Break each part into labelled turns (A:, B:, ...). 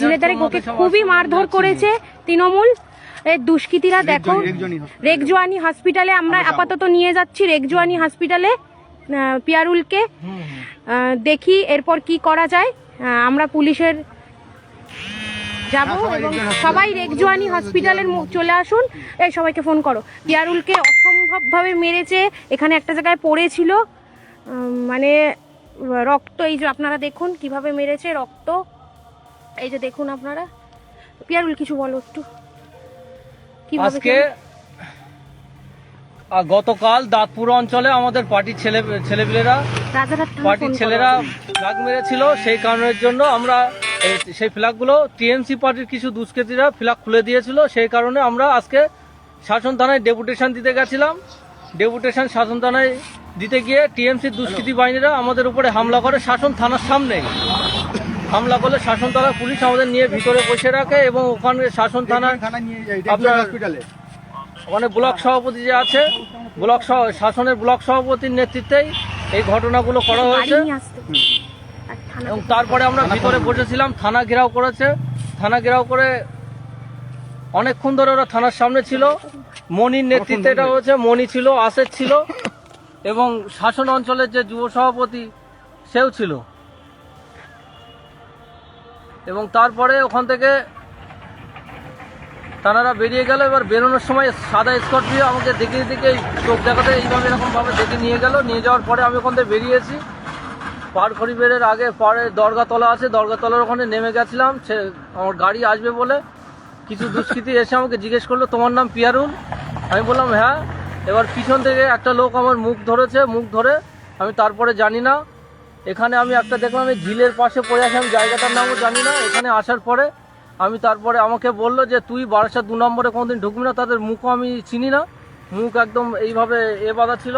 A: জিনেদারে ওকে খুবই মারধর করেছে তৃণমূল। দুষ্কৃতীরা দেখো রেগজোয়ানি হসপিটালে আমরা আপাতত নিয়ে যাচ্ছি রেগজোয়ানি হসপিটালে পিয়ারুলকে। দেখি এরপর কি করা যায়। আমরা পুলিশের যাব এবং সবাই রেগজোয়ানি হসপিটালের চলে আসুন। এই সবাইকে ফোন করো। পিয়ারুলকে অসম্ভবভাবে মেরেছে এখানে একটা জায়গায় পড়েছিল। মানে রক্ত এই যে আপনারা দেখুন কীভাবে মেরেছে রক্ত। এই যে দেখুন আপনারা। পিয়ারুল কিছু বলো একটু।
B: আজকে গতকাল দাঁতপুর অঞ্চলে আমাদের পার্টির ছেলে ছেলেপিলেরা পার্টির ছেলেরা ফ্ল্যাগ মেরেছিল। সেই কারণের জন্য আমরা সেই ফ্ল্যাগগুলো টিএমসি পার্টির কিছু দুষ্কৃতীরা ফ্ল্যাগ খুলে দিয়েছিল। সেই কারণে আমরা আজকে শাসন থানায় ডেপুটেশন দিতে গেছিলাম। ডেপুটেশন শাসন থানায় দিতে গিয়ে টিএমসি দুষ্কৃতী বাহিনীরা আমাদের উপরে হামলা করে। শাসন থানার সামনে হামলা করলে শাসন থানার পুলিশ আমাদের নিয়ে ভিতরে বসে রাখে এবং ওখানে শাসন থানার আপনার-
C: হসপিটালে
B: ওখানে ব্লক সভাপতি যে আছে ব্লক শাসনের ব্লক সভাপতির নেতৃত্বেই এই ঘটনাগুলো করা হয়েছে।
A: থানা
B: এবং তারপরে আমরা ভিতরে বসেছিলাম থানা ঘেরাও করেছে। থানা ঘেরাও করে অনেকক্ষণ ধরে ওরা থানার সামনে ছিল। মনির নেতৃত্বে এটা হয়েছে মনি ছিল আসের ছিল এবং শাসন অঞ্চলের যে যুব সভাপতি সেও ছিল। এবং তারপরে ওখান থেকে তানারা বেরিয়ে গেল। এবার বেরোনোর সময় সাদা স্কর্পিও আমাকে দেখে দেখে চোখ দেখাতে এইভাবে এরকমভাবে দেখে নিয়ে গেল। নিয়ে যাওয়ার পরে আমি ওখান থেকে বেরিয়েছি। পার খরিবের আগে পাড়ে দরগাতলা আছে। দরগাতলার ওখানে নেমে গেছিলাম। সে আমার গাড়ি আসবে বলে কিছু দুষ্কৃতী এসে আমাকে জিজ্ঞেস করল, তোমার নাম পিয়ারুল? আমি বললাম হ্যাঁ। এবার পিছন থেকে একটা লোক আমার মুখ ধরেছে। মুখ ধরে আমি তারপরে জানি না। এখানে আমি একটা দেখলাম এই ঝিলের পাশে পড়ে আছি, আমি জায়গাটার নামও জানি না। এখানে আসার পরে আমি তারপরে আমাকে বলল যে, তুই বারাসাত দু নম্বরে কোনোদিন ঢুকবি না, তাদের মুখও আমি চিনি না। মুখ একদম এইভাবে এ বাঁধা ছিল,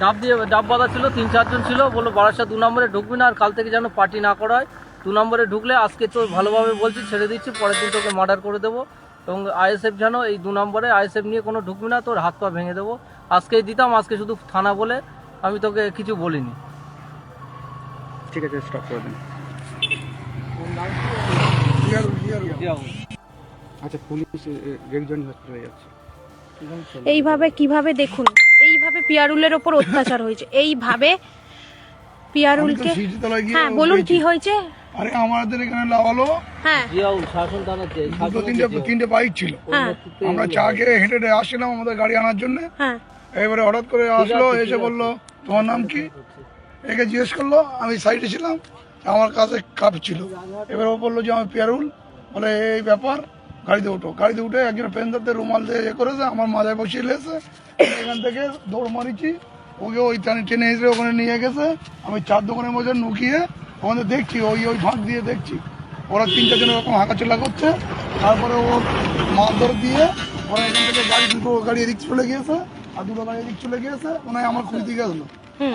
B: ডাব দিয়ে, ডাব বাঁধা ছিল, তিন চারজন ছিল। বলল, বারাসাত দু নম্বরে ঢুকবি না, আর কাল থেকে যেন পার্টি না করায়। দু নম্বরে ঢুকলে আজকে তো ভালোভাবে বলছি, ছেড়ে দিচ্ছি, পরের দিন তোকে মার্ডার করে দেবো। এবং আইএসএফ যেন এই দু নম্বরে, আইএসএফ নিয়ে কোনো ঢুকবি না, তোর হাত পা ভেঙে দেবো। আজকেই দিতাম, আজকে শুধু থানা বলে আমি তোকে কিছু বলিনি।
C: ঠিক আছে স্টপ করে দিন। আচ্ছা পুলিশ রেগজনি হসপিটালে যাচ্ছে।
A: এইভাবে কীভাবে দেখুন? এইভাবে পিয়ারুলের ওপর অত্যাচার হয়েছে। এইভাবে পিয়ারুলকে হ্যাঁ বলুন কি হয়েছে?
D: আরে আমাদের এখানে লাগালো।
A: হ্যাঁ।
D: দুটো তিনটে তিনটে বাইক ছিল।
A: হ্যাঁ।
D: আমরা চা খেয়ে হেঁটে হেঁটে আসছিলাম আমাদের গাড়ি আনার জন্য।
A: হ্যাঁ।
D: এবারে হঠাৎ করে আসলো এসে বলল তোমার নাম কি? একে জিজ্ঞেস করল, আমি সাইডে ছিলাম, আমার কাছে কাপ ছিল। এবার ও বলল যে, আমি পেয়ারুল। বলে, এই ব্যাপার, গাড়িতে উঠো। গাড়িতে উঠে একজন পেন্দারতে রুমাল দিয়ে এ করেছে, আমার মাথায় বসিয়ে লেছে এখান থেকে দৌড় মারিছি। ওকে ওই টানে টেনে এসে ওখানে নিয়ে গেছে। আমি চার দোকানের মধ্যে নুকিয়ে ওখানে দেখছি, ওই ওই ফাঁক দিয়ে দেখছি। ওরা তিন চারজন এরকম হাঁকাচলা করছে। তারপরে ও মারধর দিয়ে ওরা এখান থেকে গাড়ি দুটো গাড়ি এদিক চলে গিয়েছে, আর দুটো গাড়ি এদিক চলে গিয়েছে। ওনায় আমার খুঁজ দিকে আসলো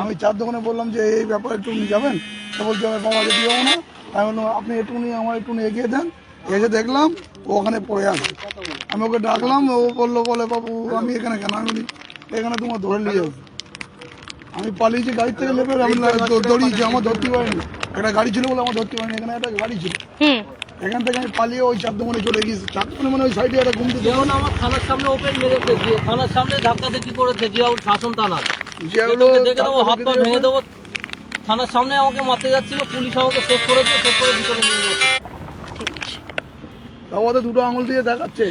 D: আমি চার দোকানে বললাম যে এই ব্যাপারে একটু নিয়ে যাবেন? তো বলছে আমি যেতে যাব না। আমি বললাম আপনি একটু নিয়ে আমার একটু এগিয়ে দেন। এসে দেখলাম ও ওখানে পড়ে আছে। আমি ওকে ডাকলাম ও বলল বলে বাবু আমি এখানে কেন? আমি এখানে তোমার ধরে নিয়ে যাব আমি পালিয়েছি গাড়ি থেকে নেবে আমি দৌড়িয়েছি আমার ধরতে পারিনি। একটা গাড়ি ছিল বলে আমার ধরতে পারিনি এখানে একটা গাড়ি ছিল। এখান থেকে আমি পালিয়ে ওই চার দোকানে চলে গিয়েছি। চার দোকানে মানে ওই সাইডে একটা ঘুমতে
B: যেমন আমার থানার সামনে ওপেন মেরেছে থানার সামনে ধাক্কা দেখি করেছে জিয়াউল শাসন থানার।
D: যেগুলো
B: দেখে দেবো হাত পা ভেঙে দেবো। থানার সামনে আমাকে মারতে যাচ্ছিল পুলিশ আমাকে শেষ করেছে শেষ করে ভিতরে নিয়ে গেছে
D: আমাদের দুটো আঙুল দিয়ে দেখাচ্ছে।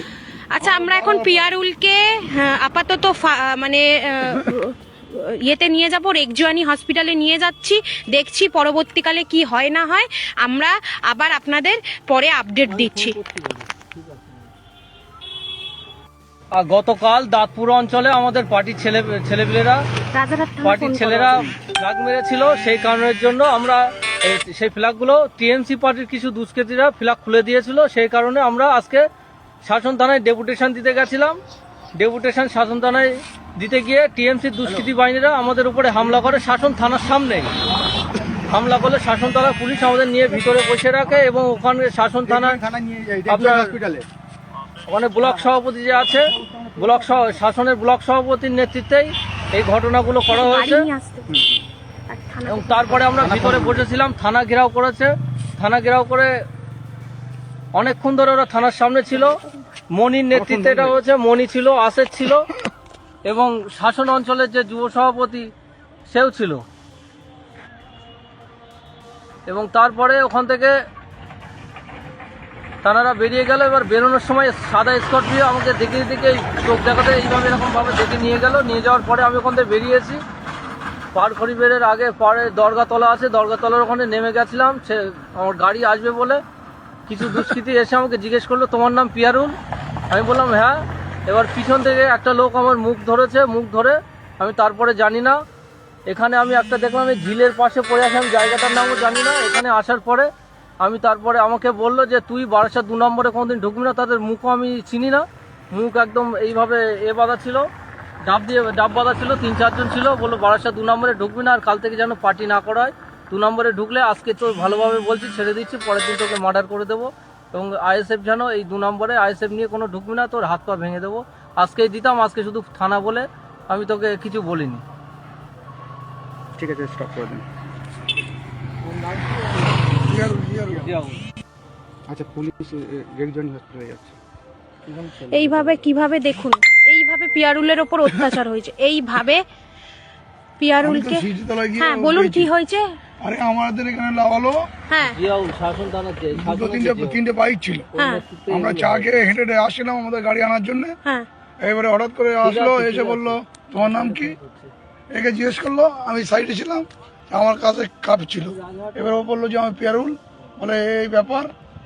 A: আচ্ছা আমরা এখন পিয়ারুলকে হ্যাঁ, আপাতত মানে আহ, ইয়েতে নিয়ে যাব রেগজোয়ানি হসপিটালে নিয়ে যাচ্ছি। দেখছি পরবর্তীকালে কি হয় না হয়। আমরা আবার আপনাদের পরে আপডেট দিচ্ছি।
B: গতকাল দাঁতপুর অঞ্চলে আমাদের পার্টির ছেলে ছেলেপিলেরা পার্টির ছেলেরা ফ্ল্যাগ মেরেছিল সেই কারণের জন্য আমরা সেই ফ্ল্যাগগুলো টিএমসি পার্টির কিছু দুষ্কৃতীরা ফ্ল্যাগ খুলে দিয়েছিল সেই কারণে আমরা আজকে শাসন থানায় ডেপুটেশন দিতে গেছিলাম। ডেপুটেশন শাসন থানায় দিতে গিয়ে টিএমসি দুষ্কৃতী বাহিনীরা আমাদের উপরে হামলা করে শাসন থানার সামনে হামলা করলে শাসন থানার পুলিশ আমাদের নিয়ে ভিতরে বসে রাখে এবং ওখানে শাসন থানার
C: থানা
B: আপনার-
C: হসপিটালে
B: ওখানে ব্লক সভাপতি যে আছে ব্লক সহ- শাসনের ব্লক সভাপতির নেতৃত্বেই এই ঘটনাগুলো করা হয়েছে। এবং তারপরে আমরা ভিতরে বসেছিলাম থানা ঘেরাও করেছে। থানা ঘেরাও করে অনেকক্ষণ ধরে ওরা থানার সামনে ছিল। মনির নেতৃত্বে এটা হয়েছে মনি ছিল আসের ছিল এবং শাসন অঞ্চলের যে যুব সভাপতি সেও ছিল। এবং তারপরে ওখান থেকে তারা বেরিয়ে গেল, এবার বেরোনোর সময় সাদা স্করপিও আমাকে দেখে দেখে চোখ দেখাতে এইভাবে এরকমভাবে দেখে নিয়ে গেল। নিয়ে যাওয়ার পরে আমি ওখান থেকে বেরিয়েছি। পার খরিবের আগে পাড়ে দরগাতলা আছে, দরগাতলার ওখানে নেমে গেছিলাম। সে আমার গাড়ি আসবে বলে কিছু দুষ্কৃতী এসে আমাকে জিজ্ঞেস করল, তোমার নাম পিয়ারুল? আমি বললাম হ্যাঁ। এবার পিছন থেকে একটা লোক আমার মুখ ধরেছে, মুখ ধরে আমি তারপরে জানি না। এখানে আমি একটা দেখলাম, এই ঝিলের পাশে পড়ে আছে, আমি জায়গাটার নামও জানি না। এখানে আসার পরে আমি তারপরে আমাকে বলল যে তুই বারাসাত দু নম্বরে কোনোদিন ঢুকবি না। তাদের মুখও আমি চিনি না। মুখ একদম এইভাবে এ বাঁধা ছিল। ডাব দিয়ে ডাব বাঁধা ছিল তিন চারজন ছিল। বলল বারাসাত দু নম্বরে ঢুকবি না আর কাল থেকে যেন পার্টি না করা হয় দু নম্বরে ঢুকলে আজকে তো ভালোভাবে বলছি ছেড়ে দিচ্ছি পরের দিন তোকে মার্ডার করে দেবো। এবং আইএসএফ যেন এই দু নম্বরে আইএসএফ নিয়ে কোনো ঢুকবি না তোর হাত পা ভেঙে দেবো। আজকেই দিতাম আজকে শুধু থানা বলে আমি তোকে কিছু বলিনি।
C: ঠিক আছে স্টপ করে দিন। আচ্ছা পুলিশ রেগজনি হসপিটালে যাচ্ছে।
A: এইভাবে কীভাবে দেখুন? এইভাবে পিয়ারুলের ওপর অত্যাচার হয়েছে। এইভাবে পিয়ারুলকে হ্যাঁ বলুন কি হয়েছে?
D: আরে আমাদের এখানে লাগালো।
A: হ্যাঁ।
B: শাসন
D: দুটো তিনটে তিনটে বাইক ছিল।
A: হ্যাঁ।
D: আমরা চা খেয়ে হেঁটে হেঁটে আসছিলাম আমাদের গাড়ি আনার জন্য।
A: হ্যাঁ।
D: এবারে হঠাৎ করে আসলো এসে বলল তোমার নাম কি? একে জিজ্ঞেস করল আমি সাইডে ছিলাম আমার কাছে কাপ ছিল। এবার ও বলল যে আমি পেয়ারুল। বলে এই ব্যাপার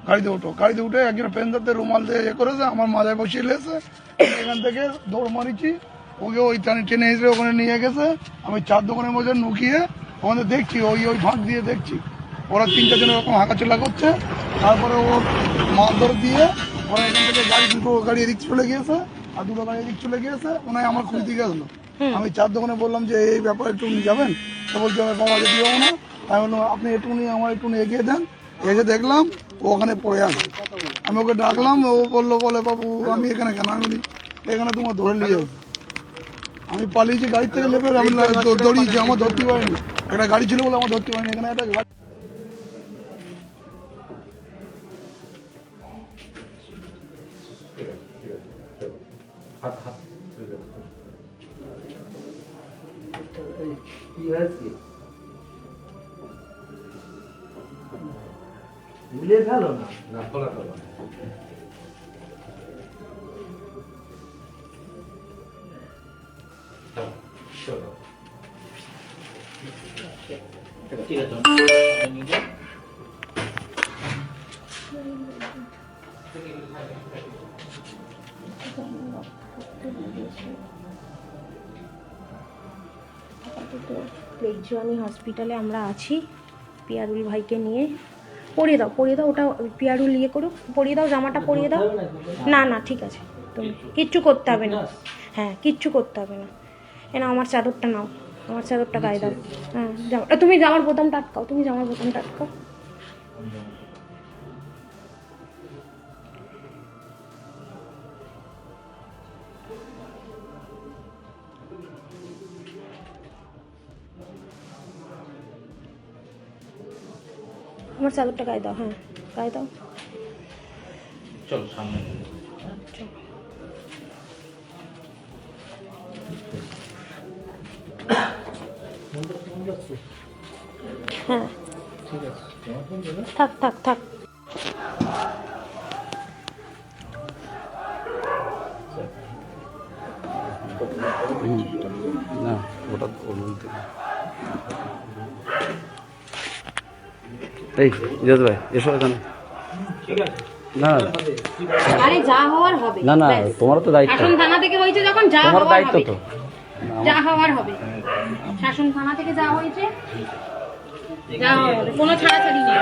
D: গাড়িতে উঠো। গাড়িতে উঠে একজন পেন্দারতে রুমাল দিয়ে ইয়ে করেছে আমার মাথায় বসিয়ে লেছে এখান থেকে দৌড় মারিছি। ওকে ওই টানে টেনে এসে ওখানে নিয়ে গেছে। আমি চার দোকানের মধ্যে নুকিয়ে ওখানে দেখছি ওই ওই ফাঁক দিয়ে দেখছি। ওরা তিন জন এরকম হাঁকাচলা করছে। তারপরে ও মারধর দিয়ে ওরা এখান থেকে গাড়ি দুটো গাড়ি এদিক চলে গিয়েছে আর দুটো গাড়ি এদিক চলে গিয়েছে। ওনায় আমার খুঁজে দিকে আসলো আমি চার দোকানে বললাম যে এই ব্যাপারে একটু যাবেন? তো বলছে আমি বাবাকে যাব না। আমি বললাম আপনি একটু নিয়ে আমার একটু এগিয়ে দেন। এসে দেখলাম ও ওখানে পড়ে আছে আমি ওকে ডাকলাম ও বলল বলে বাবু আমি এখানে কেন আমি এখানে তোমার ধরে নিয়ে যাব আমি পালিয়েছি গাড়ি থেকে লেপে আমি দৌড়িয়েছি আমার ধরতে পারিনি একটা গাড়ি ছিল বলে আমার ধরতে পারিনি এখানে একটা গাড়ি
B: কি হয়েছে ভুলে গেল না। না খোলা খোলা ঠিক আছে।
A: লেকজুয়ানি হসপিটালে আমরা আছি পিয়ারুল ভাইকে নিয়ে। পরিয়ে দাও পরিয়ে দাও, ওটা পিয়ারুল ইয়ে করুক পরিয়ে দাও, জামাটা পরিয়ে দাও। না না, ঠিক আছে, তুমি কিচ্ছু করতে হবে না। হ্যাঁ কিচ্ছু করতে হবে না। এ না আমার চাদরটা নাও, আমার চাদরটা গায়ে দাও। হ্যাঁ জামা তুমি জামার বোতাম টাটকাও তুমি জামার বোতাম আটকাও। আমার চাদরটা গায়ে দাও হ্যাঁ গায়ে দাও
B: চল সামনে
A: হ্যাঁ থাক থাক থাক
C: না ওটা বলতে এই ইজাজ ভাই এসো এখানে। না
A: আরে যা হওয়ার হবে।
C: না না। তোমারও তো দায়িত্ব।
A: শাসন থানা থেকে হয়েছে যখন যা
C: দায়িত্ব তো।
A: যা হওয়ার হবে। শাসন থানা থেকে যা হয়েছে যা হওয়ার হবে। কোনো ছাড়াছাড়ি নেই।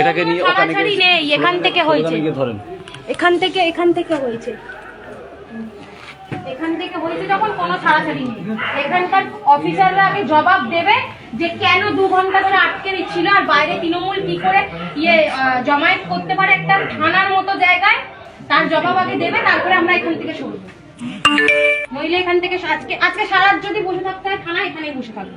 C: এটাকে নিয়ে ওখানে
A: নেই এখান থেকে হয়েছে।
C: ধরেন।
A: এখান থেকে এখান থেকে হয়েছে। এখান থেকে হয়েছে যখন কোনো ছাড়াছাড়ি নেই। এখানকার অফিসাররা আগে জবাব দেবে যে কেন দু ঘণ্টা ধরে আটকে দিচ্ছিল আর বাইরে তৃণমূল কি করে ইয়ে জমায়েত করতে পারে একটা থানার মতো জায়গায়? তার জবাব আগে দেবে, তারপরে আমরা এখান থেকে সরবো। নইলে এখান থেকে আজকে আজকে সারা যদি বসে থাকতে হয় থানা এখানেই বসে থাকব।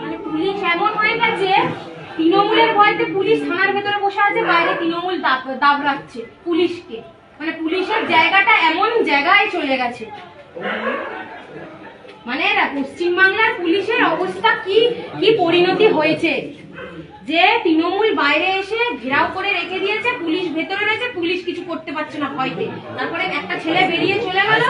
A: মানে পুলিশ এমন হয়ে গেছে ভয়তে পুলিশ থানার ভেতরে বসে আছে বাইরে তৃণমূল দাব- দাবড়াচ্ছে পুলিশকে। মানে পুলিশের জায়গাটা এমন জায়গায় চলে গেছে। মানে পশ্চিমবাংলার পুলিশের অবস্থা কি কি পরিণতি হয়েছে? যে তৃণমূল বাইরে এসে ঘেরাও করে রেখে দিয়েছে পুলিশ ভেতরে রয়েছে পুলিশ কিছু করতে পারছে না ভয়তে তারপরে একটা ছেলে বেরিয়ে চলে গেল।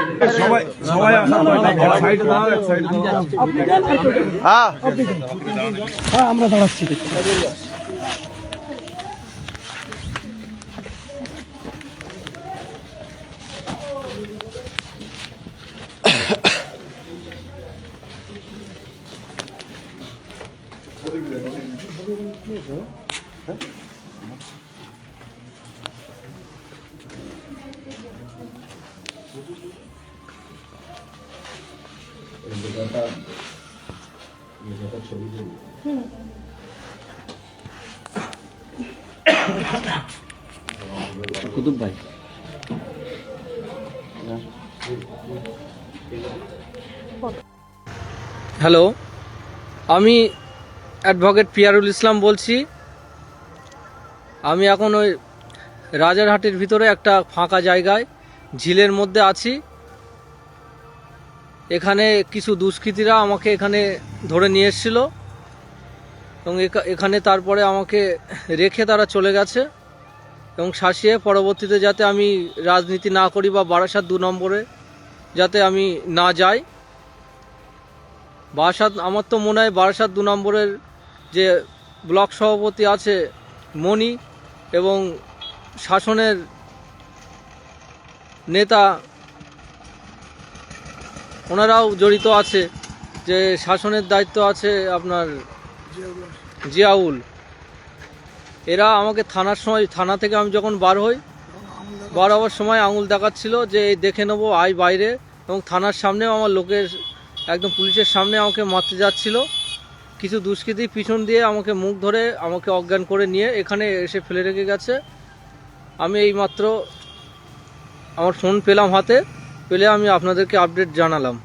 C: কুতুব ভাই।
B: হ্যালো আমি অ্যাডভোকেট পিয়ারুল ইসলাম বলছি। আমি এখন ওই রাজারহাটের ভিতরে একটা ফাঁকা জায়গায় ঝিলের মধ্যে আছি। এখানে কিছু দুষ্কৃতীরা আমাকে এখানে ধরে নিয়ে এসেছিল এবং এখা- এখানে তারপরে আমাকে রেখে তারা চলে গেছে এবং শাসিয়ে পরবর্তীতে যাতে আমি রাজনীতি না করি বা বারাসাত দু নম্বরে যাতে আমি না যাই। বারাসাত আমার তো মনে হয় বারাসাত দু নম্বরের যে ব্লক সভাপতি আছে মণি এবং শাসনের নেতা ওনারাও জড়িত আছে, যে শাসনের দায়িত্ব আছে আপনার জিয়াউল। এরা আমাকে থানার সময়, থানা থেকে আমি যখন বার হই, বার হওয়ার সময় আঙুল দেখাচ্ছিল যে এই দেখে নেব, আয় বাইরে। এবং থানার সামনেও আমার লোকের, একদম পুলিশের সামনে আমাকে মারতে যাচ্ছিল। কিছু দুষ্কৃতী পিছন দিয়ে আমাকে মুখ ধরে আমাকে অজ্ঞান করে নিয়ে এখানে এসে ফেলে রেখে গেছে। আমি এইমাত্র আমার ফোন পেলাম হাতে। পেলে আমি আপনাদেরকে আপডেট জানালাম।